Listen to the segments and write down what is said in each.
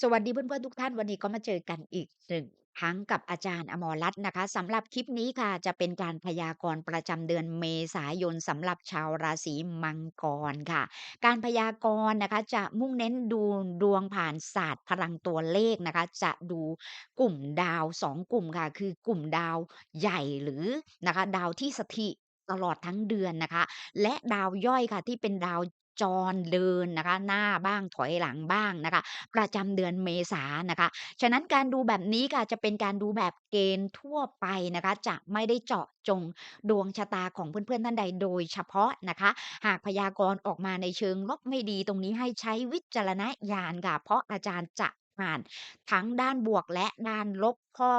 สวัสดีเพื่อน ๆ ทุกท่าน วันนี้ก็มาเจอกันอีกหนึ่งครั้งกับอาจารย์อมรรัตน์นะคะ สำหรับคลิปนี้ค่ะ จะเป็นการพยากรณ์ประจำเดือนเมษายนสำหรับชาวราศีมังกรค่ะ การพยากรณ์นะคะจะมุ่งเน้นดูดวงผ่านศาสตร์พลังตัวเลขนะคะ จะดูกลุ่มดาวสองกลุ่มค่ะ คือกลุ่มดาวใหญ่หรือนะคะ ดาวที่สถิตตลอดทั้งเดือนนะคะ และดาวย่อยค่ะที่เป็นดาว จรเดินนะคะ หน้าบ้างถอยหลังบ้างนะคะ ประจำเดือนเมษานนะคะ ฉะนั้นการดูแบบนี้ค่ะจะเป็นการดูแบบเกณฑ์ทั่วไปนะคะ จะไม่ได้เจาะจงดวงชะตาของเพื่อนๆท่านใดโดยเฉพาะนะคะ หากพยากรณ์ออกมาในเชิงลบไม่ดีตรงนี้ให้ใช้วิจารณญาณค่ะเพราะอาจารย์จะอ่านทั้งด้านบวกและด้านลบข้อ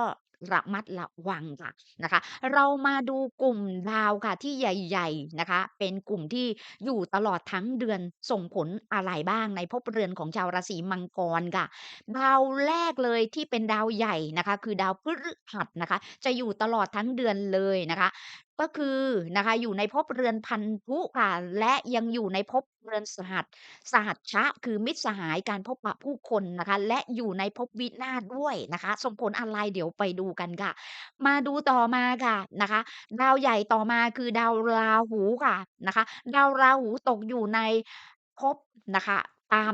ระมัดระวังค่ะนะคะ เรามาดูกลุ่มดาวค่ะที่ใหญ่ ๆนะคะ เป็นกลุ่มที่อยู่ตลอดทั้งเดือนส่งผลอะไรบ้างในภพเรือนของชาวราศีมังกรค่ะ ดาวแรกเลยที่เป็นดาวใหญ่นะคะ คือดาวพฤหัสนะคะ จะอยู่ตลอดทั้งเดือนเลยนะคะ ก็คือนะคะอยู่ในภพเรือนพันธุค่ะและยังอยู่ในภพเรือนสหัสสหัชชะ คือมิตรสหายการพบปะผู้คนนะคะ และอยู่ในภพวินาศด้วยนะคะส่งผลอะไรเดี๋ยวไปดูกันค่ะ มาดูต่อมาค่ะนะคะ ดาวใหญ่ต่อมาคือดาวราหูค่ะนะคะ ดาวราหูตกอยู่ในภพนะคะ ตาม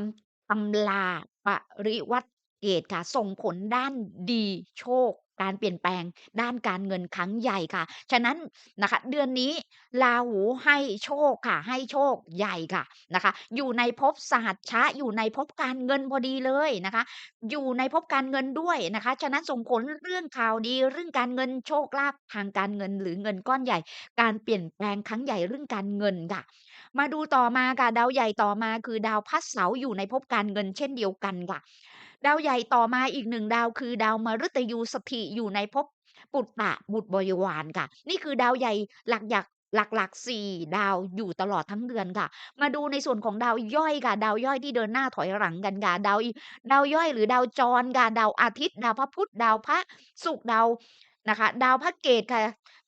ตำราปริวัติเกตค่ะส่งผลด้านดีโชค การเปลี่ยนแปลงด้านการเงินครั้งใหญ่ค่ะ ฉะนั้นนะคะเดือนนี้ราหูให้โชคค่ะ ให้โชคใหญ่ค่ะนะคะ อยู่ในภพสหัชชะอยู่ในภพการเงินพอดีเลยนะคะ อยู่ในภพการเงินด้วยนะคะ ฉะนั้นส่งผลเรื่องข่าวดีเรื่องการเงินโชคลาภทางการเงินหรือเงินก้อนใหญ่ การเปลี่ยนแปลงครั้งใหญ่เรื่องการเงินค่ะ มาดูต่อมาค่ะดาวใหญ่ต่อมาคือดาวพระเสาอยู่ในภพการเงินเช่นเดียวกันค่ะ ดาวใหญ่ต่อมาอีกหนึ่งดาวคือดาวมฤตยูสถิอยู่ในภพปุตตะบุตรบริวารค่ะ นี่คือดาวใหญ่หลักหยักหลักๆ4ดาวอยู่ตลอดทั้งเดือนค่ะ มาดูในส่วนของดาวย่อยค่ะ ดาวย่อยที่เดินหน้าถอยหลังกันค่ะดาวดาวย่อยหรือดาวจรค่ะดาวอาทิตย์ ดาวพระพุธดาวพระศุกร์ดาวนะคะ ดาวพระเกตค่ะ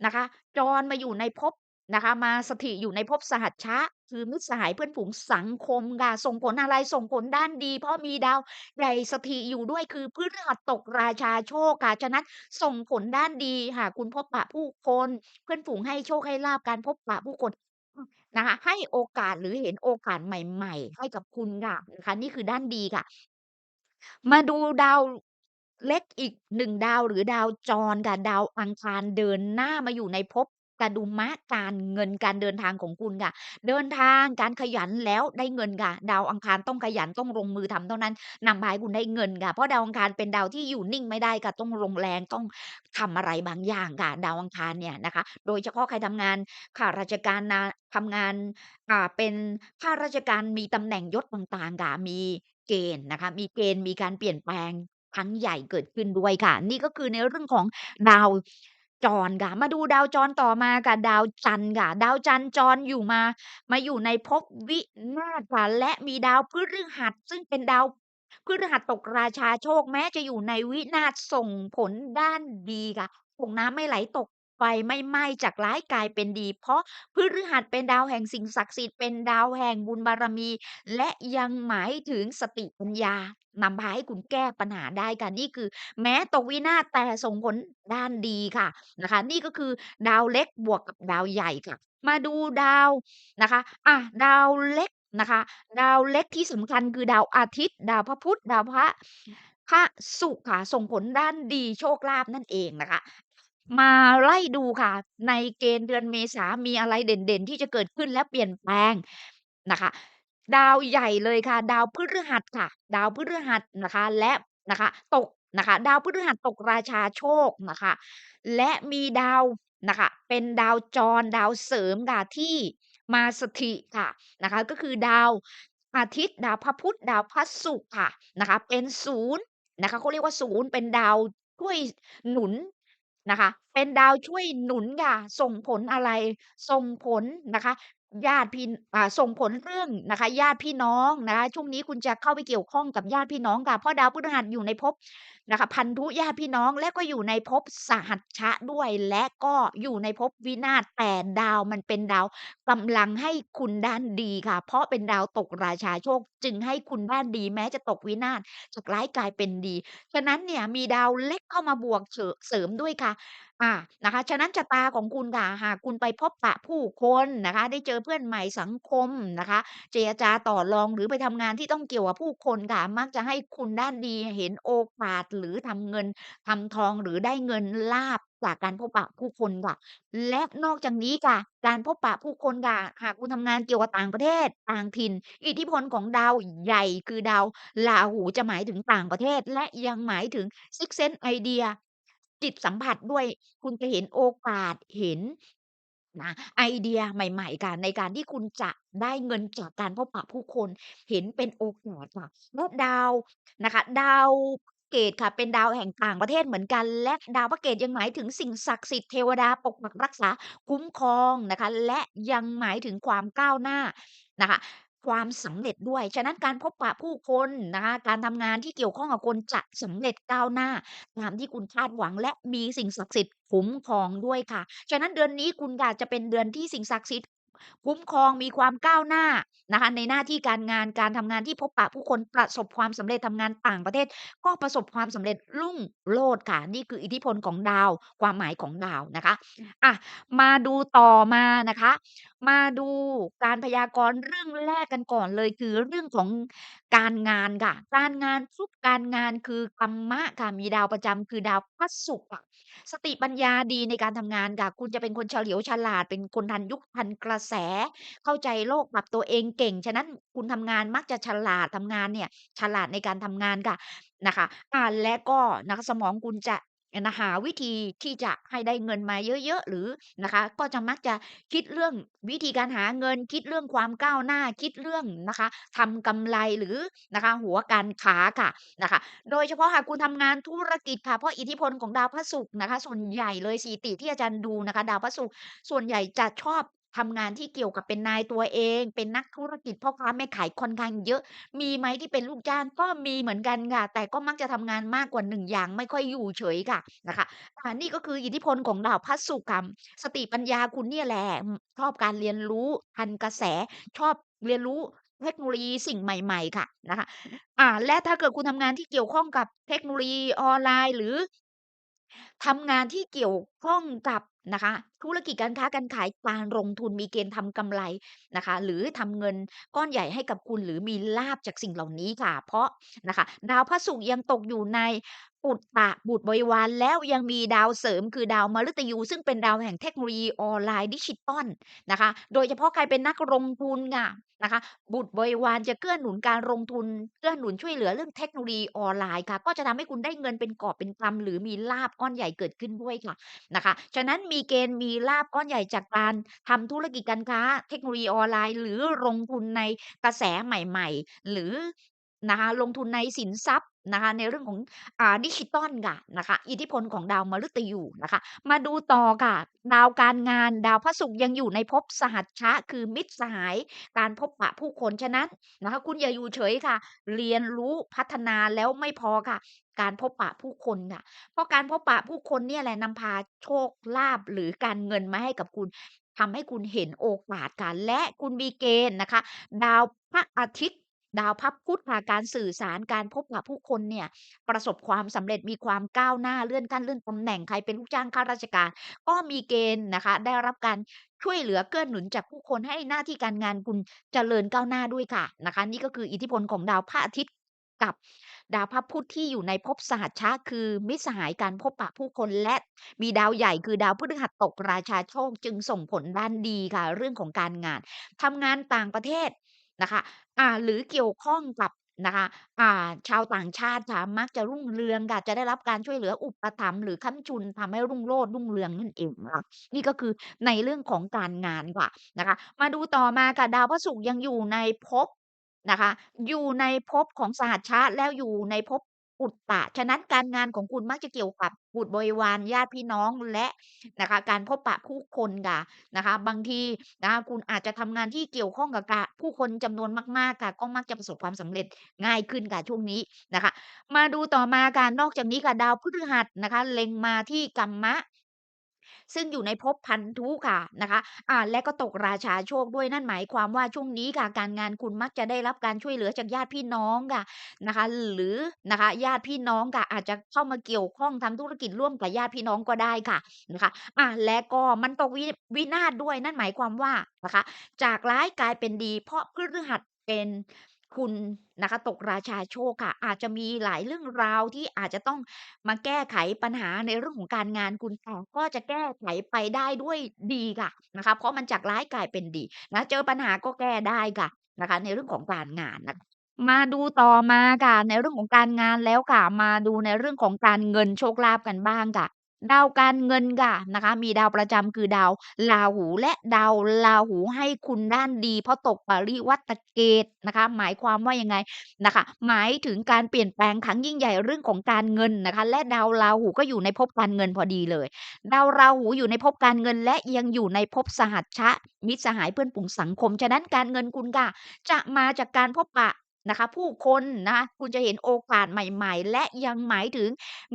นะคะ จรมาอยู่ในภพนะคะ มาสถิอยู่ในภพสหัชชะ คือมิตรสหายเพื่อนฝูงสังคมค่ะ ส่งผลอะไร ส่งผลด้านดี เพราะมีดาวใหญ่สถิอยู่ด้วย คือพฤหัสตกราชาโชคค่ะ ฉะนั้นส่งผลด้านดีค่ะ คุณพบปะผู้คน เพื่อนฝูงให้โชคให้ลาบการพบปะผู้คนนะคะ ให้โอกาสหรือเห็นโอกาสใหม่ ๆ ให้กับคุณค่ะ นะคะ นี่คือด้านดีค่ะ มาดูดาว เล็กอีกหนึ่งดาว หรือดาวจรค่ะ ดาวอังคารเดินหน้ามาอยู่ในภพ กดุมะการเงินการเดินทางของคุณค่ะ เดินทางการขยันแล้วได้เงินค่ะ ดาวอังคารต้องขยันต้องลงมือทำเท่านั้นนำพาให้คุณได้เงินค่ะ เพราะดาวอังคารเป็นดาวที่อยู่นิ่งไม่ได้ค่ะต้องลงแรงต้องทำอะไรบางอย่างค่ะ ดาวอังคารเนี่ยนะคะ โดยเฉพาะใครทำงานข้าราชการนะทำงานอ่าเป็นข้าราชการมีตำแหน่งยศต่างๆค่ะมีเกณฑ์นะคะ มีเกณฑ์มีการเปลี่ยนแปลงครั้งใหญ่เกิดขึ้นด้วยค่ะ นี่ก็คือในเรื่องของดาว จรค่ะ มาดูดาวจรต่อมาค่ะ ดาวจันทร์ค่ะ ดาวจันทร์จรอยู่มา มาอยู่ในภพวินาศค่ะ และมีดาวพฤหัส ซึ่งเป็นดาวพฤหัสตกราชาโชค แม้จะอยู่ในวินาศ ส่งผลด้านดีค่ะ ส่งน้ำไม่ไหลตก ไฟไม่ไหม้จากร้ายกลายเป็นดี เพราะพฤหัสเป็นดาวแห่งสิ่งศักดิ์สิทธิ์เป็นดาวแห่งบุญบารมี และยังหมายถึงสติปัญญานำพาให้คุณแก้ปัญหาได้ค่ะนี่คือ แม้ตกวินาศแต่ส่งผลด้านดีค่ะนะคะ นี่ก็คือดาวเล็กบวกกับดาวใหญ่ค่ะ มาดูดาวนะคะอะดาวเล็กนะคะ ดาวเล็กที่สำคัญคือดาวอาทิตย์ ดาวพระพุธดาวพระพระศุกร์ค่ะส่งผลด้านดีโชคลาภนั่นเองนะคะ มาไล่ดูค่ะ ในเกณฑ์เดือนเมษามีอะไรเด่น ๆ ที่จะเกิดขึ้นและเปลี่ยนแปลงนะคะ ดาวใหญ่เลยค่ะ ดาวพฤหัสค่ะ ดาวพฤหัสนะคะ และนะคะ ตกนะคะ ดาวพฤหัสตกราชาโชคนะคะ และมีดาวนะคะ เป็นดาวจร ดาวเสริมค่ะที่มาสถิค่ะนะคะ ก็คือดาวอาทิตย์ ดาวพระพุธดาวพระศุกร์ค่ะนะคะ เป็นศูนย์นะคะเขาเรียกว่าศูนย์เป็นดาวช่วยหนุน นะคะ เป็นดาวช่วยหนุนค่ะ ส่งผลอะไร ส่งผลนะคะ ญาติพี่อ่าส่งผลเรื่องนะคะ ญาติพี่น้องนะคะ ช่วงนี้คุณจะเข้าไปเกี่ยวข้องกับญาติพี่น้องค่ะ เพราะดาวพฤหัสอยู่ในภพ นะคะพันธุญาติพี่น้องและก็อยู่ในภพสหัชชะด้วย และก็อยู่ในภพวินาศแต่ดาวมันเป็นดาวกำลังให้คุณด้านดีค่ะ เพราะเป็นดาวตกราชาโชค จึงให้คุณด้านดีแม้จะตกวินาศจากร้ายกลายเป็นดี ฉะนั้นเนี่ยมีดาวเล็กเข้ามาบวกเสริมด้วยค่ะอ่านะคะ ฉะนั้นชะตาของคุณค่ะหากคุณไปพบปะผู้คนนะคะ ได้เจอเพื่อนใหม่สังคมนะคะ เจรจาต่อรองหรือไปทำงานที่ต้องเกี่ยวกับผู้คนค่ะมักจะให้คุณด้านดีเห็นโอกาสหรือทำเงิน ทำทอง หรือได้เงินลาภจากการพบปะผู้คนค่ะ และนอกจากนี้ค่ะ การพบปะผู้คนค่ะ หากคุณทำงานเกี่ยวกับต่างประเทศ ต่างถิ่น อิทธิพลของดาวใหญ่ คือดาวราหูจะหมายถึงต่างประเทศ และยังหมายถึงซิกเซนไอเดีย จิตสัมผัสด้วย คุณจะเห็นโอกาส เห็น นะไอเดียใหม่ ๆ ค่ะ ในการที่คุณจะได้เงินจากการพบปะผู้คน เห็นเป็นโอกาสค่ะ และดาวนะคะ ดาว เกตค่ะ เป็นดาวแห่งต่างประเทศเหมือนกัน และดาวพระเกตยังหมายถึงสิ่งศักดิ์สิทธิ์เทวดาปกปักรักษาคุ้มครองนะคะ และยังหมายถึงความก้าวหน้านะคะ ความสำเร็จด้วย ฉะนั้นการพบปะผู้คนนะคะ การทำงานที่เกี่ยวข้องกับคนจะสำเร็จก้าวหน้า ตามที่คุณคาดหวังและมีสิ่งศักดิ์สิทธิ์คุ้มครองด้วยค่ะ ฉะนั้นเดือนนี้คุณค่ะจะเป็นเดือนที่สิ่งศักดิ์สิทธิ์ คุ้มครองมีความก้าวหน้านะคะในหน้าที่การงานการทำงานที่พบปะผู้คนประสบความสำเร็จทำงานต่างประเทศ ก็ประสบความสำเร็จรุ่งโรจน์ค่ะ นี่คืออิทธิพลของดาว ความหมายของดาวนะคะอะมาดูต่อมานะคะมาดูการพยากรณ์เรื่องแรกกันก่อนเลย คือเรื่องของการงานค่ะ การงานพบการงานคือกรรมะค่ะ มีดาวประจำคือดาวพระศุกร์ค่ะสติปัญญาดีในการทำงานค่ะ คุณจะเป็นคนเฉลียวฉลาด เป็นคนทันยุค ทันกระแส เข้าใจโลก ปรับตัวเองเก่ง ฉะนั้น คุณทำงานมักจะฉลาด ทำงานเนี่ยฉลาดในการทำงานค่ะ นะคะอาและก็นะคะสมองคุณจะ นะหาวิธีที่จะให้ได้เงินมาเยอะๆ หรือนะคะ ก็จะมักจะคิดเรื่องวิธีการหาเงิน คิดเรื่องความก้าวหน้าคิดเรื่องนะคะทำกำไรหรือนะคะ หัวการค้าค่ะนะคะ โดยเฉพาะหากคุณทำงานธุรกิจค่ะเพราะอิทธิพลของดาวพระศุกร์นะคะ ส่วนใหญ่เลยสีติที่อาจารย์ดูนะคะ ดาวพระศุกร์ส่วนใหญ่จะชอบ ทำงานที่เกี่ยวกับเป็นนายตัวเอง เป็นนักธุรกิจพ่อค้าแม่ขายค่อนข้างเยอะ มีไหมที่เป็นลูกจ้างก็มีเหมือนกันค่ะ แต่ก็มักจะทำงานมากกว่า1อย่างไม่ค่อยอยู่เฉยค่ะนะคะอานี่ก็คืออิทธิพลของดาวพระศุกร์ค่ะสติปัญญาคุณเนี่ยแหละชอบการเรียนรู้ทันกระแสชอบเรียนรู้เทคโนโลยีสิ่งใหม่ ๆ ค่ะนะคะ อ่า และถ้าเกิดคุณทำงานที่เกี่ยวข้องกับเทคโนโลยีออนไลน์ หรือ ทำงานที่เกี่ยวข้องกับนะคะ ธุรกิจการค้าการขาย การลงทุน มีเกณฑ์ทำกำไรนะคะ หรือทำเงินก้อนใหญ่ให้กับคุณ หรือมีลาภจากสิ่งเหล่านี้ค่ะ เพราะนะคะ ดาวพระศุกร์ยังตกอยู่ใน ปุตตะบุตรบริวารแล้วยังมีดาวเสริมคือดาวมฤตยู ซึ่งเป็นดาวแห่งเทคโนโลยีออนไลน์ดิจิทัลนะคะ โดยเฉพาะใครเป็นนักลงทุนค่ะนะคะ บุตรบริวารจะเกื้อหนุนการลงทุนเกื้อหนุนช่วยเหลือเรื่องเทคโนโลยีออนไลน์ค่ะ ก็จะทำให้คุณได้เงินเป็นกอบเป็นกำหรือมีลาภก้อนใหญ่เกิดขึ้นด้วยค่ะนะคะ ฉะนั้นมีเกณฑ์มีลาภก้อนใหญ่จากการทำธุรกิจการค้า เทคโนโลยีออนไลน์ หรือลงทุนในกระแสใหม่ ๆ หรือนะคะลงทุนในสินทรัพย์ นะคะในเรื่องของอ่าดิจิทัลค่ะนะคะอิทธิพลของดาวมฤตยูนะคะ มาดูต่อค่ะดาวการงานดาวพระศุกร์ยังอยู่ในภพสหัชชะ คือมิตรสหาย การพบปะผู้คนฉะนั้นนะคะคุณอย่าอยู่เฉยค่ะ เรียนรู้พัฒนาแล้วไม่พอค่ะ การพบปะผู้คนค่ะ เพราะการพบปะผู้คนเนี่ยแหละนำพาโชคลาภหรือการเงินมาให้กับคุณทำให้คุณเห็นโอกาสค่ะและคุณมีเกณฑ์นะคะ ดาวพระอาทิตย์ ดาวพระพุธค่ะการสื่อสารการพบปะผู้คนเนี่ย ประสบความสำเร็จมีความก้าวหน้าเลื่อนขั้นเลื่อนตำแหน่งใครเป็นลูกจ้างข้าราชการ ก็มีเกณฑ์นะคะ ได้รับการช่วยเหลือเกื้อหนุนจากผู้คนให้หน้าที่การงานคุณเจริญก้าวหน้าด้วยค่ะนะคะ นี่ก็คืออิทธิพลของดาวพระอาทิตย์กับ ดาวพระพุธที่อยู่ในภพสหัชชะคือมิตรสหายการพบปะผู้คนและมีดาวใหญ่คือดาวพฤหัสตกราชาโชคจึงส่งผลด้านดีค่ะ เรื่องของการงานทำงานต่างประเทศ นะคะ อ่า หรือเกี่ยวข้องกับนะคะ อ่า ชาวต่างชาติค่ะ มักจะรุ่งเรืองค่ะ จะได้รับการช่วยเหลืออุปถัมภ์ หรือค้ำจุน ทำให้รุ่งโรจน์รุ่งเรืองนั่นเองนะคะ นี่ก็คือในเรื่องของการงานค่ะนะคะ มาดูต่อมาค่ะ ดาวพระศุกร์ยังอยู่ในภพ นะคะ อยู่ในภพของสหัชชะ แล้วอยู่ในภพ อุตตะ ฉะนั้นการงานของคุณมักจะเกี่ยวกับบุตรบริวาร ญาติพี่น้อง และนะคะ การพบปะผู้คนค่ะนะคะ บางทีนะคะคุณอาจจะทำงานที่เกี่ยวข้องกับกะผู้คนจำนวนมากๆค่ะก็มักจะประสบความสำเร็จง่ายขึ้นค่ะช่วงนี้นะคะ มาดูต่อมาการนอกจากนี้ค่ะดาวพฤหัสนะคะ เล็งมาที่กัมมะ ซึ่งอยู่ในภพพันธุค่ะนะคะอ่าและก็ตกราชาโชคด้วยนั่นหมายความว่าช่วงนี้ค่ะการงานคุณมักจะได้รับการช่วยเหลือจากญาติพี่น้องค่ะนะคะ หรือนะคะญาติพี่น้องค่ะอาจจะเข้ามาเกี่ยวข้องทำธุรกิจร่วมกับญาติพี่น้องก็ได้ค่ะนะคะอ่าและก็มันตกวิวินาศด้วยนั่นหมายความว่านะคะ จากร้ายกลายเป็นดี เพราะพฤหัสเป็น คุณนะคะตกราชาโชคค่ะ อาจจะมีหลายเรื่องราวที่อาจจะต้องมาแก้ไขปัญหาในเรื่องของการงานคุณ แต่ก็จะแก้ไขไปได้ด้วยดีค่ะนะคะ เพราะมันจากร้ายกลายเป็นดีนะเจอปัญหาก็แก้ได้ค่ะนะคะ ในเรื่องของการงานนะมาดูต่อมาค่ะในเรื่องของการงานแล้วค่ะ มาดูในเรื่องของการเงินโชคลาภกันบ้างค่ะ ดาวการเงินค่ะนะคะ มีดาวประจำคือดาวราหูและดาวราหูให้คุณด้านดี เพราะตกปริวัตเกตนะคะ หมายความว่ายังไงนะคะ หมายถึงการเปลี่ยนแปลงครั้งยิ่งใหญ่เรื่องของการเงินนะคะ และดาวราหูก็อยู่ในภพการเงินพอดีเลย ดาวราหูอยู่ในภพการเงินและยังอยู่ในภพสหัชชะ มิตรสหายเพื่อนฝูงสังคม ฉะนั้นการเงินคุณค่ะจะมาจากการพบปะนะคะผู้คนนะคะคุณจะเห็นโอกาสใหม่ ๆ และยังหมายถึง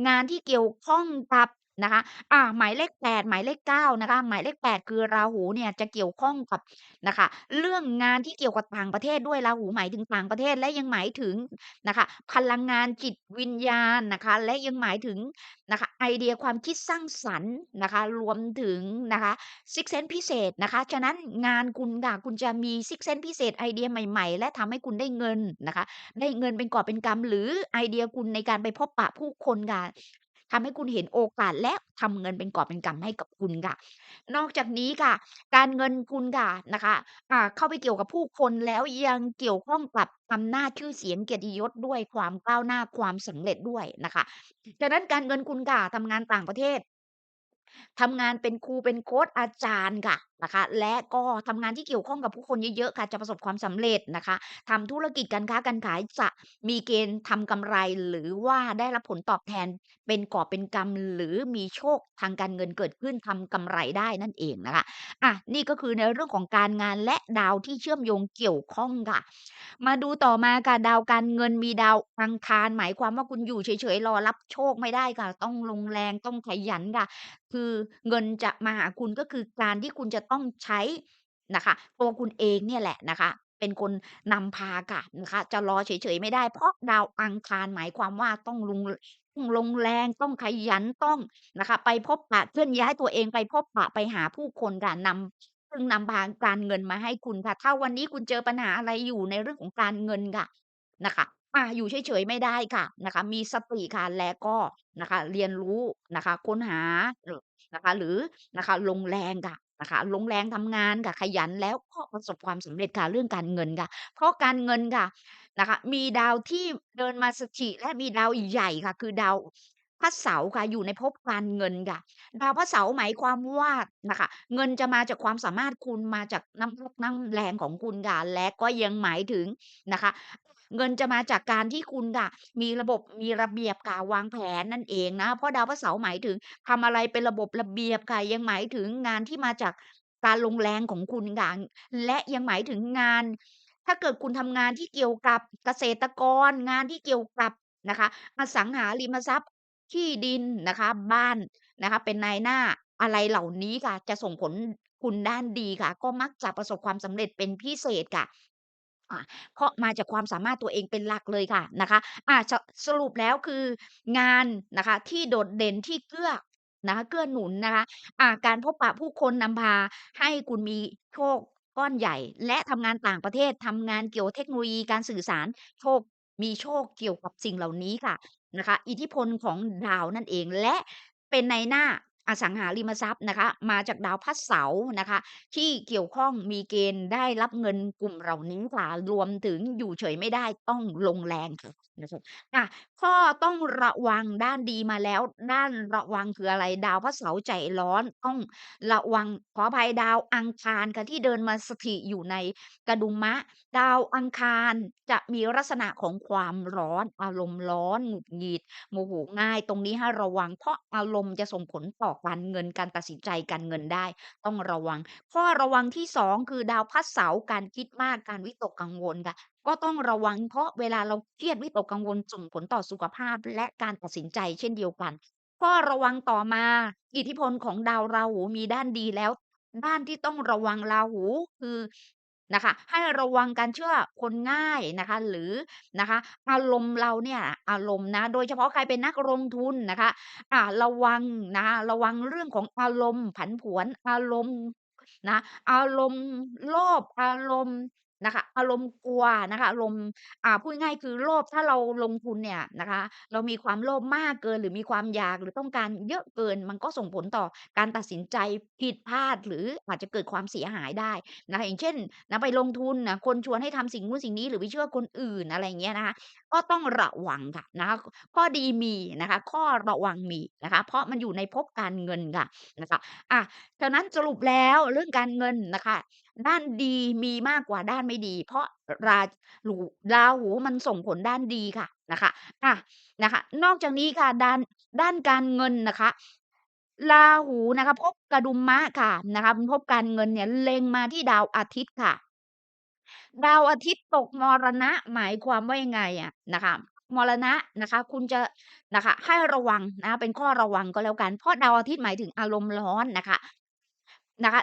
งานที่เกี่ยวข้องกับ นะคะ อ่า หมายเลข 8 หมายเลข 9 นะคะ หมายเลข 8 คือราหูเนี่ยจะเกี่ยวข้องกับนะคะ เรื่องงานที่เกี่ยวกับต่างประเทศด้วย ราหูหมายถึงต่างประเทศ และยังหมายถึงนะคะ พลังงานจิตวิญญาณนะคะ และยังหมายถึงนะคะ ไอเดียความคิดสร้างสรรค์นะคะ รวมถึงนะคะ Sixth Sense พิเศษนะคะ ฉะนั้นงานคุณค่ะ คุณจะมี Sixth Sense พิเศษ ไอเดียใหม่ ๆ และทำให้คุณได้เงินนะคะ ได้เงินเป็นกอบเป็นกำ หรือไอเดียคุณในการไปพบปะผู้คนค่ะ ทำให้คุณเห็นโอกาสและทำเงินเป็นกอบเป็นกำให้กับคุณค่ะ นอกจากนี้ค่ะ การเงินคุณค่ะนะคะอ่าเข้าไปเกี่ยวกับผู้คนแล้วยังเกี่ยวข้องกับอำนาจชื่อเสียงเกียรติยศด้วยความก้าวหน้าความสำเร็จด้วยนะคะฉะนั้นการเงินคุณค่ะทำงานต่างประเทศ ทำงานเป็นครูเป็นโค้ชอาจารย์ค่ะ นะคะ และก็ทำงานที่เกี่ยวข้องกับผู้คนเยอะๆค่ะจะประสบความสำเร็จนะคะทำธุรกิจการค้าการขายจะมีเกณฑ์ทำกำไร หรือว่าได้รับผลตอบแทนเป็นกอบเป็นกำหรือมีโชคทางการเงินเกิดขึ้นทำกำไรได้นั่นเองนะคะอะนี่ก็คือในเรื่องของการงานและดาวที่เชื่อมโยงเกี่ยวข้องค่ะ มาดูต่อมาค่ะดาวการเงินมีดาวอังคาร หมายความว่าคุณอยู่เฉยๆรอรับโชคไม่ได้ค่ะ ต้องลงแรงต้องขยันค่ะ คือเงินจะมาหาคุณก็คือการที่คุณจะต้องใช้นะคะตัวคุณเองเนี่ยแหละนะคะ เป็นคนนำพาค่ะนะคะ จะรอเฉยๆไม่ได้ เพราะดาวอังคารหมายความว่าต้องลงต้องลงแรงต้องขยันต้องนะคะ ไปพบปะเคลื่อนย้ายตัวเองไปพบปะไปหาผู้คนค่ะนำซึ่งนำพาการเงินมาให้คุณค่ะ ถ้าวันนี้คุณเจอปัญหาอะไรอยู่ในเรื่องของการเงินค่ะนะคะอาอยู่เฉยๆไม่ได้ค่ะนะคะ มีสติค่ะและก็นะคะ เรียนรู้นะคะ ค้นหานะคะ หรือนะคะ ลงแรงค่ะ นะคะ ลงแรงทำงานค่ะ ขยันแล้วก็ประสบความสำเร็จค่ะ เรื่องการเงินค่ะ เพราะการเงินค่ะนะคะ มีดาวที่เดินมาสถิและมีดาวใหญ่ค่ะ คือดาวพระเสาร์ค่ะ อยู่ในภพการเงินค่ะ ดาวพระเสาร์หมายความว่านะคะ เงินจะมาจากความสามารถคุณมาจากน้ำพักน้ำแรงของคุณค่ะและก็ยังหมายถึงนะคะ เงินจะมาจากการที่คุณค่ะ มีระบบมีระเบียบค่ะวางแผนนั่นเองนะ เพราะดาวพระเสาร์หมายถึงทำอะไรเป็นระบบระเบียบค่ะ ยังหมายถึงงานที่มาจากการลงแรงของคุณค่ะ และยังหมายถึงงาน ถ้าเกิดคุณทำงานที่เกี่ยวกับเกษตรกร งานที่เกี่ยวกับนะคะอสังหาริมทรัพย์ที่ดินนะคะ บ้านนะคะ เป็นนายหน้าอะไรเหล่านี้ค่ะ จะส่งผลคุณด้านดีค่ะ ก็มักจะประสบความสำเร็จเป็นพิเศษค่ะ อ่าเพราะมาจากความสามารถตัวเองเป็นหลักเลยค่ะนะคะอาสสรุปแล้วคืองานนะคะที่โดดเด่นที่เกื้อนะคะเกื้อหนุนนะคะอ่าการพบปะผู้คนนำพาให้คุณมีโชคก้อนใหญ่ และทำงานต่างประเทศทำงานเกี่ยวเทคโนโลยีการสื่อสารโชคมีโชคเกี่ยวกับสิ่งเหล่านี้ค่ะนะคะ อิทธิพลของดาวนั่นเองและเป็นในหน้า อสังหาริมทรัพย์นะคะ มาจากดาวพระเสาร์นะคะ ที่เกี่ยวข้องมีเกณฑ์ได้รับเงินกลุ่มเหล่านี้ค่ะรวมถึงอยู่เฉยไม่ได้ต้องลงแรงค่ะนะคะอ่าข้อต้องระวังด้านดีมาแล้ว ด้านระวังคืออะไร?ดาวพระเสาร์ใจร้อนต้องระวังขออภัยดาวอังคารค่ะที่เดินมาสถิอยู่ในกระดุมะ ดาวอังคารจะมีลักษณะของความร้อนอารมณ์ร้อนหงุดหงิดโมโหง่าย ตรงนี้ให้ระวังเพราะอารมณ์จะส่งผลต่อการเงินการตัดสินใจการเงินได้ ต้องระวัง ข้อระวังที่ 2 คือดาวพระเสาการคิดมากการวิตกกังวลค่ะก็ต้องระวังเพราะเวลาเราเครียดวิตกกังวลส่งผลต่อสุขภาพและการตัดสินใจเช่นเดียวกัน ข้อระวังต่อมา อิทธิพลของดาวราหูมีด้านดีแล้ว ด้านที่ต้องระวังราหูคือ นะคะ ให้ระวังการเชื่อคนง่ายนะคะ หรือนะคะ อารมณ์เราเนี่ย อารมณ์นะ โดยเฉพาะใครเป็นนักลงทุนนะคะ อ่า ระวังนะคะ ระวังเรื่องของอารมณ์ผันผวน อารมณ์นะ อารมณ์โลภ อารมณ์ นะคะ อารมณ์กลัวนะคะ อารมณ์ อ่า พูดง่าย ๆ คือโลภ ถ้าเราลงทุนเนี่ยนะคะ เรามีความโลภมากเกิน หรือมีความอยาก หรือต้องการเยอะเกิน มันก็ส่งผลต่อการตัดสินใจผิดพลาด หรืออาจจะเกิดความเสียหายได้นะคะ อย่างเช่น นะ ไปลงทุนนะ คนชวนให้ทำสิ่งนู้นสิ่งนี้ หรือไปเชื่อคนอื่น อะไรอย่างเงี้ยนะคะ ก็ต้องระวังค่ะนะคะ ข้อดีมีนะคะ ข้อระวังมีนะคะ เพราะมันอยู่ในภพการเงินค่ะ นะคะ อ่าฉะนั้นสรุปแล้วเรื่องการเงินนะคะด้านดีมีมากกว่าด้านไม่ดี เพราะราหู ราหูมันส่งผลด้านดีค่ะนะคะ อ่านะคะ นอกจากนี้ค่ะ ด้าน ด้านการเงินนะคะ ราหูนะคะภพกระดุมมะค่ะนะคะเป็นภพการเงินเนี่ยเล็งมาที่ดาวอาทิตย์ค่ะ ดาวอาทิตย์ตกมรณะหมายความว่ายังไงอะนะคะ มรณะนะคะ คุณจะนะคะ ให้ระวังนะคะเป็นข้อระวังก็แล้วกัน เพราะดาวอาทิตย์หมายถึงอารมณ์ร้อนนะคะ นะคะ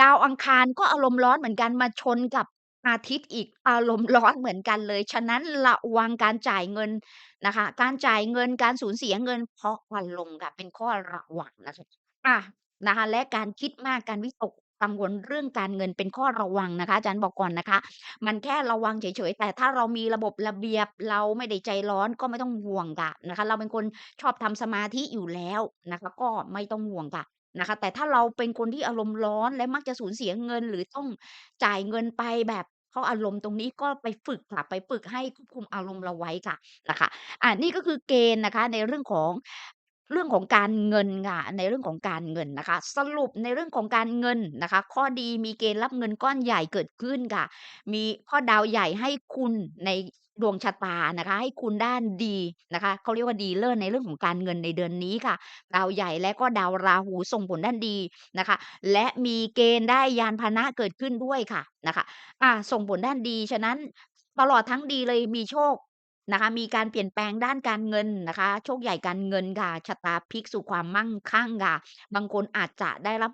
ดาวอังคารก็อารมณ์ร้อนเหมือนกันมาชนกับอาทิตย์อีกอารมณ์ร้อนเหมือนกันเลย ฉะนั้นระวังการจ่ายเงินนะคะ การจ่ายเงินการสูญเสียเงิน เพราะอารมณ์ค่ะเป็นข้อระวังนะคะอานะคะและการคิดมากการวิตกกังวลเรื่องการเงินเป็นข้อระวังนะคะอาจารย์บอกก่อนนะคะ มันแค่ระวังเฉยๆแต่ถ้าเรามีระบบระเบียบเราไม่ได้ใจร้อนก็ไม่ต้องห่วงค่ะนะคะ เราเป็นคนชอบทำสมาธิอยู่แล้วนะคะ ก็ไม่ต้องห่วงค่ะ นะคะ แต่ถ้าเราเป็นคนที่อารมณ์ร้อน และมักจะสูญเสียเงิน หรือต้องจ่ายเงินไปแบบเพราอารมณ์ตรงนี้ ก็ไปฝึกค่ะ ไปฝึกให้ควบคุมอารมณ์เราไว้ค่ะ นะคะ อ่า นี่ก็คือเกณฑ์นะคะ ในเรื่องของ เรื่องของการเงินค่ะ ในเรื่องของการเงินนะคะ สรุปในเรื่องของการเงินนะคะ ข้อดีมีเกณฑ์รับเงินก้อนใหญ่เกิดขึ้นค่ะ มีเพราะดาวใหญ่ให้คุณใน ดวงชะตานะคะ ให้คุณด้านดีนะคะ เขาเรียกว่าดีเลิศในเรื่องของการเงินในเดือนนี้ค่ะ ดาวใหญ่และก็ดาวราหูส่งผลด้านดีนะคะ และมีเกณฑ์ได้ยานพาหนะเกิดขึ้นด้วยค่ะนะคะอ่าส่งผลด้านดี ฉะนั้นตลอดทั้งดีเลยมีโชคนะคะ มีการเปลี่ยนแปลงด้านการเงินนะคะ โชคใหญ่การเงินค่ะชะตาพลิกสู่ความมั่งคั่งค่ะ บางคนอาจจะได้รับ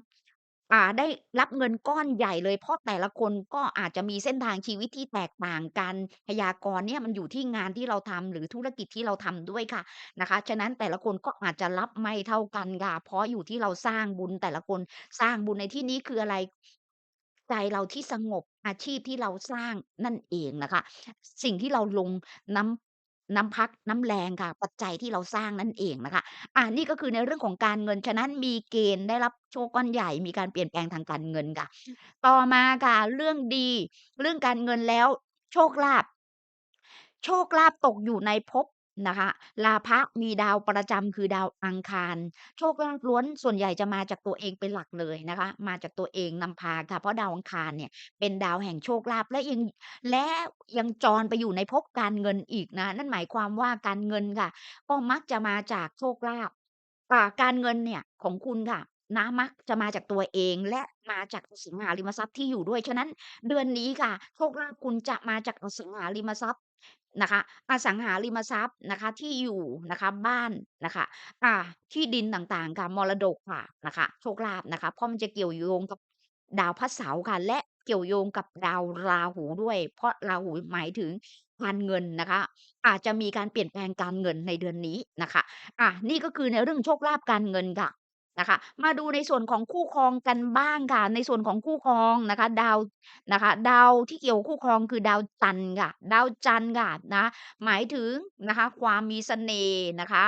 อ่า ได้รับเงินก้อนใหญ่เลย เพราะแต่ละคนก็อาจจะมีเส้นทางชีวิตที่แตกต่างกัน พยากรณ์เนี่ยมันอยู่ที่งานที่เราทำ หรือธุรกิจที่เราทำด้วยค่ะนะคะ ฉะนั้นแต่ละคนก็อาจจะรับไม่เท่ากันค่ะ เพราะอยู่ที่เราสร้างบุญ แต่ละคนสร้างบุญในที่นี้คืออะไร?ใจเราที่สงบ อาชีพที่เราสร้างนั่นเองนะคะสิ่งที่เราลงน้ำ น้ำพักน้ำแรงค่ะ ปัจจัยที่เราสร้างนั่นเองนะคะ อ่า นี่ก็คือในเรื่องของการเงิน ฉะนั้นมีเกณฑ์ได้รับโชคก้อนใหญ่ มีการเปลี่ยนแปลงทางการเงินค่ะ ต่อมาค่ะ เรื่องดี เรื่องการเงินแล้ว โชคลาภ โชคลาภตกอยู่ในภพ นะคะลาภะมีดาวประจำ คือดาวอังคาร โชคลาภล้วนส่วนใหญ่จะมาจากตัวเองเป็นหลักเลยนะคะ มาจากตัวเองนำพาค่ะ เพราะดาวอังคารเนี่ยเป็นดาวแห่งโชคลาภ และยัง และยังจรไปอยู่ในภพการเงินอีกนะ นั่นหมายความว่า การเงินค่ะ ก็มักจะมาจากโชคลาภ อ่า การเงินเนี่ยของคุณค่ะนะ มักจะมาจากตัวเอง และมาจากอสังหาริมทรัพย์ที่อยู่ด้วย ฉะนั้นเดือนนี้ค่ะ โชคลาภคุณจะมาจากอสังหาริมทรัพย์ นะคะอสังหาริมทรัพย์นะคะที่อยู่นะคะบ้านนะคะอ่าที่ดินต่างๆค่ะมรดกค่ะนะคะโชคลาภนะคะเพราะมันจะเกี่ยวโยงกับดาวพระเสาร์ค่ะและเกี่ยวโยงกับดาวราหูด้วย เพราะราหูหมายถึงการเงินนะคะ อาจจะมีการเปลี่ยนแปลงการเงินในเดือนนี้นะคะอานี่ก็คือในเรื่องโชคลาภการเงินค่ะ นะคะ มาดูในส่วนของคู่ครองกันบ้างค่ะ ในส่วนของคู่ครองนะคะ ดาวนะคะ ดาวที่เกี่ยวคู่ครองคือดาวจันทร์ค่ะ ดาวจันทร์ค่ะนะหมายถึงนะคะ ความมีเสน่ห์นะคะ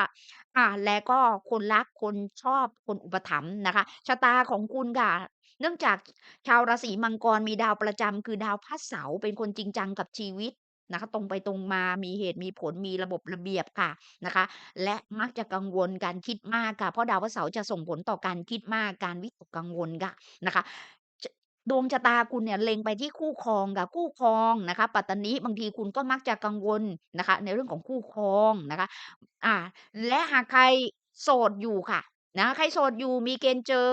อ่าและก็คนรักคนชอบคนอุปถัมภ์นะคะชะตาของคุณค่ะเนื่องจากชาวราศีมังกรมีดาวประจำคือดาวพระเสาร์เป็นคนจริงจังกับชีวิต นะคะตรงไปตรงมามีเหตุมีผลมีระบบระเบียบค่ะนะคะ และมักจะกังวลการคิดมากค่ะ เพราะดาวพระเสาร์จะส่งผลต่อการคิดมากการวิตกกังวลค่ะนะคะดวงชะตาคุณเนี่ยเล็งไปที่คู่ครองค่ะคู่ครองนะคะ ปัตตนิบางทีคุณก็มักจะกังวลนะคะ ในเรื่องของคู่ครองนะคะ อ่า และหากใครโสดอยู่ค่ะนะใครโสดอยู่มีเกณฑ์เจอ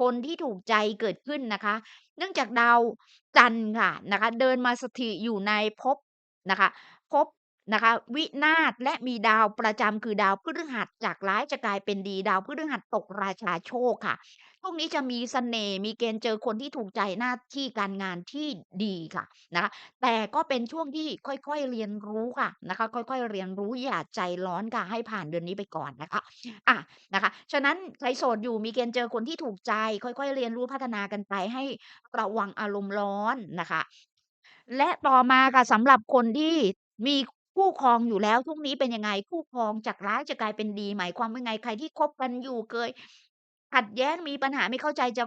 คนที่ถูกใจเกิดขึ้นนะคะ เนื่องจากดาวจันทร์ค่ะนะคะ เดินมาสถิอยู่ในภพ นะคะภพนะคะวินาศและมีดาวประจำคือดาวพฤหัสจากร้ายจะกลายเป็นดีดาวพฤหัสตกราชาโชคค่ะช่วงนี้จะมีเสน่ห์มีเกณฑ์เจอคนที่ถูกใจหน้าที่การงานที่ดีค่ะนะคะแต่ก็เป็นช่วงที่ค่อยๆเรียนรู้ค่ะนะคะค่อยๆเรียนรู้อย่าใจร้อนค่ะให้ผ่านเดือนนี้ไปก่อนนะคะอานะคะฉะนั้นใครโสดอยู่มีเกณฑ์เจอคนที่ถูกใจ ค่อยๆเรียนรู้พัฒนากันไปให้ระวังอารมณ์ร้อนนะคะ และต่อมาค่ะสำหรับคนที่มีคู่ครองอยู่แล้วช่วงนี้เป็นยังไงคู่ครองจากร้ายจะกลายเป็นดีหมายความว่าไง ใครที่คบกันอยู่เคยขัดแย้งมีปัญหาไม่เข้าใจจะ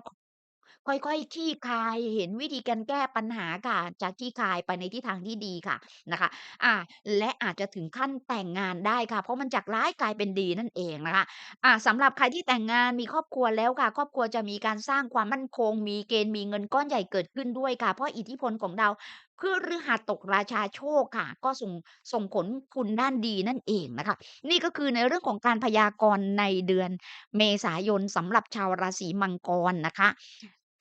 ค่อย ๆ คลี่คลายเห็นวิธีการแก้ปัญหาค่ะจะคลี่คลายไปในทิศทางที่ดีค่ะนะคะ อ่า และอาจจะถึงขั้นแต่งงานได้ค่ะ เพราะมันจากร้ายกลายเป็นดีนั่นเองนะคะ อ่าสำหรับใครที่แต่งงานมีครอบครัวแล้วค่ะ ครอบครัวจะมีการสร้างความมั่นคง มีเกณฑ์มีเงินก้อนใหญ่เกิดขึ้นด้วยค่ะ เพราะอิทธิพลของดาว พฤหัสตกราชาโชคค่ะ ก็ส่งส่งผลคุณด้านดีนั่นเองนะคะ นี่ก็คือในเรื่องของการพยากรณ์ในเดือนเมษายนสำหรับชาวราศีมังกรนะคะ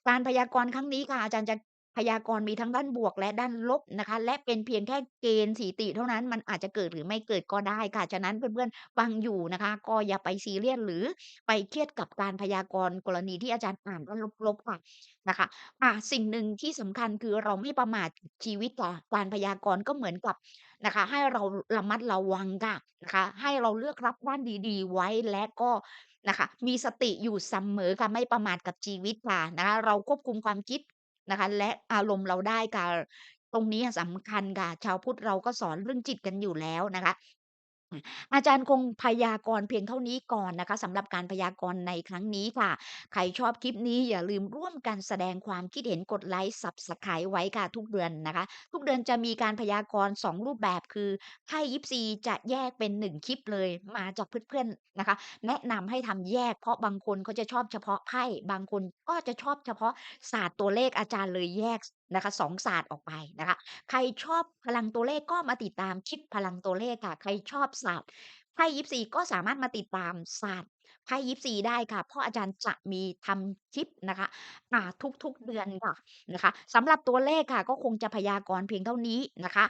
การพยากรณ์ครั้งนี้ค่ะอาจารย์จะ พยากรณ์มีทั้งด้านบวกและด้านลบนะคะ และเป็นเพียงแค่เกณฑ์สถิติเท่านั้นมันอาจจะเกิดหรือไม่เกิดก็ได้ค่ะ ฉะนั้นเพื่อนๆฟังอยู่นะคะ ก็อย่าไปซีเรียสหรือไปเครียดกับการพยากรณ์กรณีที่อาจารย์อ่านว่าลบๆค่ะนะคะอ่าสิ่งหนึ่งที่สำคัญคือเราไม่ประมาทชีวิตค่ะการพยากรณ์ก็เหมือนกับนะคะ ให้เราระมัดระวังค่ะนะคะ ให้เราเลือกรับด้านดี ๆ ไว้และก็นะคะมีสติอยู่เสมอค่ะไม่ประมาทกับชีวิตค่ะนะคะเราควบคุมความคิด นะคะ และอารมณ์เราได้กับตรงนี้สำคัญค่ะ ชาวพุทธเราก็สอนเรื่องจิตกันอยู่แล้วนะคะ อาจารย์คงพยากรณ์เพียงเท่านี้ก่อนนะคะสำหรับการพยากรณ์ในครั้งนี้ค่ะ ใครชอบคลิปนี้อย่าลืมร่วมกันแสดงความคิดเห็นกดไลก์ Subscribe ไว้ค่ะทุกเดือนนะคะ ทุกเดือนจะมีการพยากรณ์ 2 รูปแบบคือไพ่ยิปซีจะแยกเป็น 1 คลิปเลยมาจากเพื่อนๆนะคะ แนะนำให้ทำแยกเพราะบางคนเขาจะชอบเฉพาะไพ่บางคนก็จะชอบเฉพาะศาสตร์ตัวเลขอาจารย์เลยแยก นะคะ2ศาสตร์ออกไปนะคะ ใครชอบพลังตัวเลขก็มาติดตามคลิปพลังตัวเลขค่ะ ใครชอบศาสตร์ไพ่ยิปซีก็สามารถมาติดตามศาสตร์ไพ่ยิปซีได้ค่ะ เพราะอาจารย์จะมีทำคลิปนะคะอ่าทุกๆเดือนค่ะนะคะสำหรับตัวเลขค่ะ ก็คงจะพยากรณ์เพียงเท่านี้นะคะ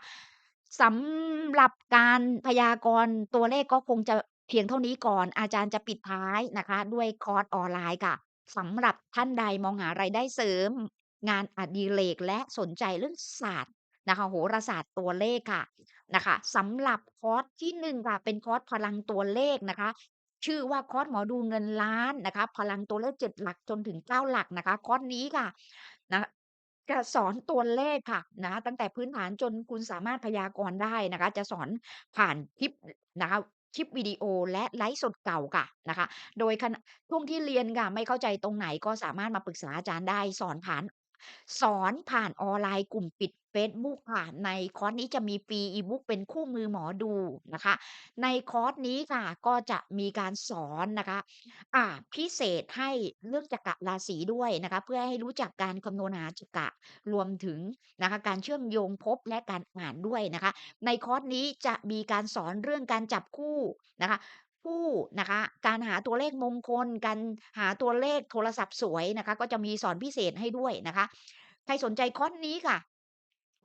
สำหรับการพยากรณ์ตัวเลขก็คงจะเพียงเท่านี้ก่อนอาจารย์จะปิดท้ายนะคะ ด้วยคอร์สออนไลน์ค่ะสำหรับท่านใดมองหารายได้เสริม งานอดิเรกและสนใจเรื่องศาสตร์นะคะ โหราศาสตร์ตัวเลขค่ะนะคะสำหรับคอร์สที่1ค่ะ เป็นคอร์สพลังตัวเลขนะคะ ชื่อว่าคอร์สหมอดูเงินล้านนะคะ พลังตัวเลข7หลักจนถึง9หลักนะคะ คอร์สนี้ค่ะนะจะสอนตัวเลขค่ะนะะตั้งแต่พื้นฐานจนคุณสามารถพยากรณ์ได้นะคะ จะสอนผ่านคลิปนะคะคลิปวิดีโอและไลฟ์สดเก่าค่ะนะคะ โดยขณะช่วงที่เรียนค่ะไม่เข้าใจตรงไหนก็สามารถมาปรึกษาอาจารย์ได้สอนผ่าน สอนผ่านออนไลน์กลุ่มปิดเฟซบุ๊กค่ะ ในคอร์สนี้จะมีฟรีอีบุ๊กเป็นคู่มือหมอดูนะคะ ในคอร์สนี้ค่ะ ก็จะมีการสอนนะคะ อ่า พิเศษให้เรื่องจักระราศีด้วยนะคะ เพื่อให้รู้จักการคำนวณหาจักระรวมถึงนะคะ การเชื่อมโยงภพและการอ่านด้วยนะคะ ในคอร์สนี้จะมีการสอนเรื่องการจับคู่นะคะ คู่นะคะ การหาตัวเลขมงคล การหาตัวเลขโทรศัพท์สวยนะคะ ก็จะมีสอนพิเศษให้ด้วยนะคะ ใครสนใจคอร์สนี้ค่ะ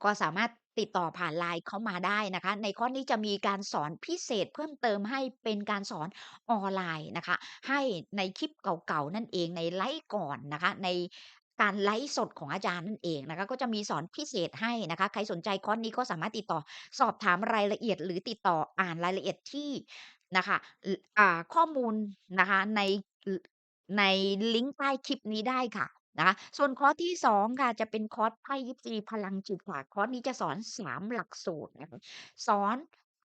ก็สามารถติดต่อผ่าน LINE เข้ามาได้นะคะ ในคอร์สนี้จะมีการสอนพิเศษเพิ่มเติมให้เป็นการสอนออนไลน์นะคะ ให้ในคลิปเก่าๆนั่นเองในไลฟ์ก่อนนะคะ ในการไลฟ์สดของอาจารย์นั่นเองนะคะ ก็จะมีสอนพิเศษให้นะคะ ใครสนใจคอร์สนี้ก็สามารถติดต่อสอบถามรายละเอียด หรือติดต่ออ่านรายละเอียดที่ นะคะ อ อ่า ข้อมูลนะคะ ใน อ ในลิงก์ใต้คลิปนี้ได้ค่ะ นะคะ ส่วนคอร์สที่ 2 ค่ะ จะเป็นคอร์สไพ่ยิปซีพลังจิตค่ะ คอร์สนี้จะสอน 3 หลักสูตรนะคะ สอน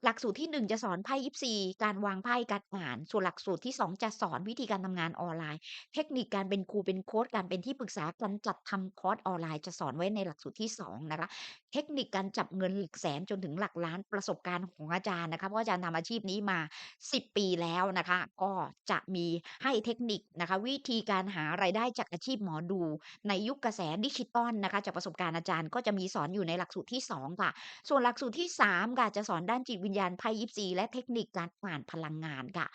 หลักสูตรที่ 1 จะสอนไพ่ยิปซี การวางไพ่ การอ่าน ส่วนหลักสูตรที่ 2 จะสอนวิธีการทำงานออนไลน์ เทคนิคการเป็นครู เป็นโคช การเป็นที่ปรึกษา การจัดทำคอร์สออนไลน์ จะสอนไว้ในหลักสูตรที่ 2 นะคะเทคนิคการจับเงินหลักแสนจนถึงหลักล้านประสบการณ์ของอาจารย์นะคะ เพราะอาจารย์ทำอาชีพนี้มา 10 ปีแล้วนะคะ ก็จะมีให้เทคนิคนะคะ วิธีการหารายได้จากอาชีพหมอดู ในยุคกระแสดิจิทัลนะคะ จากประสบการณ์อาจารย์ก็จะมีสอนอยู่ในหลักสูตรที่ 2 ค่ะ ส่วนหลักสูตรที่ 3 ค่ะจะสอนด้านจิตวิญญาณไพ่ยิปซีและเทคนิคการอ่านพลังงานค่ะ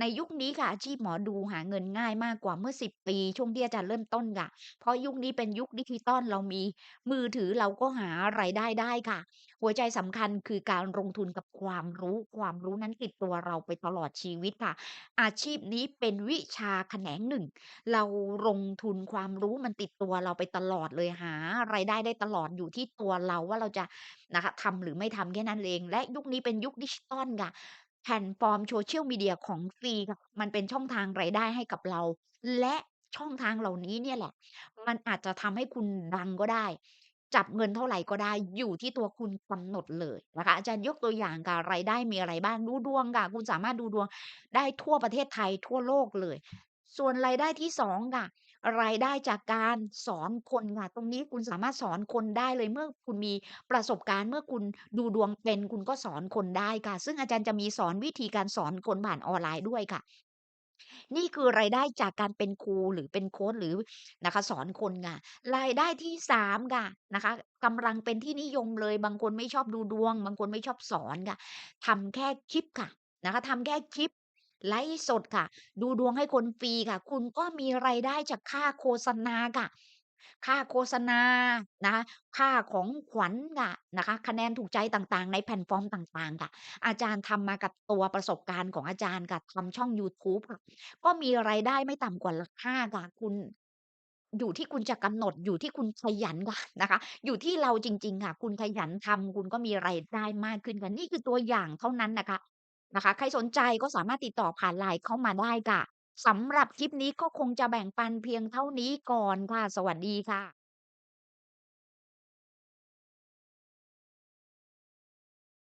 ในยุคนี้ค่ะอาชีพหมอดูหาเงินง่ายมากกว่าเมื่อ 10 ปี ช่วงที่อาจารย์เริ่มต้นค่ะ เพราะยุคนี้เป็นยุคดิจิทัลเรามีมือถือเราก็หารายได้ได้ค่ะ หัวใจสำคัญคือการลงทุนกับความรู้ ความรู้นั้นติดตัวเราไปตลอดชีวิตค่ะ อาชีพนี้เป็นวิชาแขนงหนึ่ง เราลงทุนความรู้มันติดตัวเราไปตลอดเลยหารายได้ได้ตลอดอยู่ที่ตัวเราว่าเราจะนะคะทำหรือไม่ทำแค่นั้นเอง และยุคนี้เป็นยุคดิจิทัลค่ะ แพลตฟอร์ม Social Media ของฟรีค่ะ มันเป็นช่องทางรายได้ให้กับเรา และช่องทางเหล่านี้เนี่ยแหละ มันอาจจะทำให้คุณดังก็ได้ จับเงินเท่าไรก็ได้ อยู่ที่ตัวคุณกำหนดเลยนะคะ อาจารย์ยกตัวอย่างค่ะ รายได้มีอะไรบ้าง ดูดวงค่ะ คุณสามารถดูดวงได้ทั่วประเทศไทยทั่วโลกเลย ส่วนรายได้ที่2ค่ะ รายได้จากการสอนคนค่ะ ตรงนี้คุณสามารถสอนคนได้เลย เมื่อคุณมีประสบการณ์ เมื่อคุณดูดวงเป็น คุณก็สอนคนได้ค่ะ ซึ่งอาจารย์จะมีสอนวิธีการสอนคนผ่านออนไลน์ด้วยค่ะ นี่คือรายได้จากการเป็นครู หรือเป็นโค้ช หรือนะคะ สอนคนค่ะ รายได้ที่ 3 ค่ะนะคะ กำลังเป็นที่นิยมเลย บางคนไม่ชอบดูดวง บางคนไม่ชอบสอนค่ะ ทำแค่คลิปค่ะ นะคะ ทำแค่คลิป ไลฟ์สดค่ะ ดูดวงให้คนฟรีค่ะ คุณก็มีรายได้จากค่าโฆษณาค่ะ ค่าโฆษณานะคะ ค่าของขวัญค่ะนะคะ คะแนนถูกใจต่างๆ ในแพลตฟอร์มต่างๆ ค่ะ อาจารย์ทำมากับตัวประสบการณ์ของอาจารย์ค่ะทำช่องยูทูบค่ะ ก็มีรายได้ไม่ต่ำกว่าหลัก5ค่ะ คุณ อยู่ที่คุณจะกำหนดอยู่ที่คุณขยันค่ะนะคะ อยู่ที่เราจริง ๆ ค่ะ คุณขยันทำคุณก็มีรายได้มากขึ้นค่ะนี่คือตัวอย่างเท่านั้นนะคะ นะคะ ใครสนใจก็สามารถติดต่อผ่านไลน์เข้ามาได้ค่ะ สำหรับคลิปนี้ก็คงจะแบ่งปันเพียงเท่านี้ก่อนค่ะ สวัสดีค่ะ